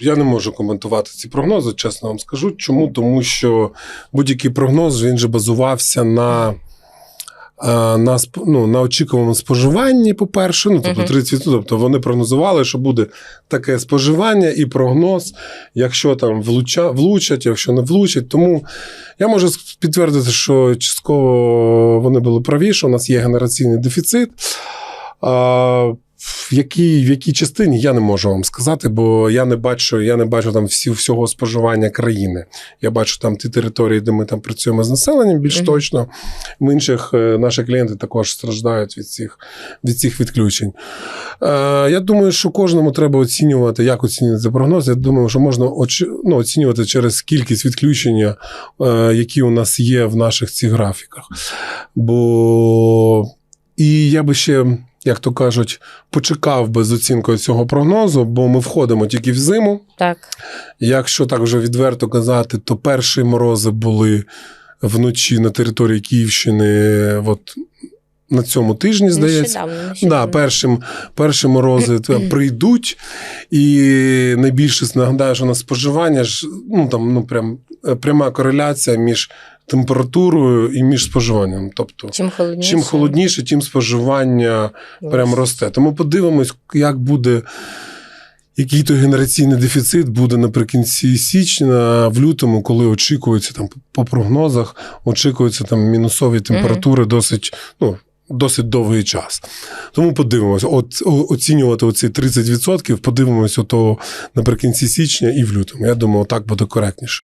Я не можу коментувати ці прогнози, чесно вам скажу. Чому? Тому що будь-який прогноз він же базувався на. е, На, ну, на очікуваному споживанні, по-перше, ну, тобто Мгм. 30%. Тобто вони прогнозували, що буде таке споживання і прогноз, якщо там влуча, влучать, якщо не влучать. Тому я можу підтвердити, що частково вони були праві, що у нас є генераційний дефіцит. А, в якій, в якій частині я не можу вам сказати, бо я не бачу, я не бачу там всі, всього споживання країни. Я бачу там ті території, де ми там працюємо з населенням більш Мгм. точно. В інших е, наші клієнти також страждають від цих, від цих відключень. Е, я думаю, що кожному треба оцінювати, як оцінювати прогноз. Я думаю, що можна очі- ну, оцінювати через кількість відключення, е, які у нас є в наших цих графіках. Бо і я би ще, як то кажуть, почекав би з оцінкою цього прогнозу, бо ми входимо тільки в зиму. Так. Якщо так вже відверто казати, то перші морози були вночі на території Київщини, от на цьому тижні, здається. Нещодавно. Да, першим, перші морози прийдуть, і найбільше нагадаю, що на споживання ж ну там ну прям е, пряма кореляція між температурою і між споживанням. Тобто, Чим холодніше. чим холодніше, тим споживання прям росте. Тому подивимось, як буде. Який то генераційний дефіцит буде наприкінці січня, в лютому, коли очікується там по прогнозах, очікуються там мінусові температури досить, ну, досить довгий час. Тому подивимося, от оцінювати оці 30%, подивимось то наприкінці січня і в лютому. Я думаю, так буде коректніше.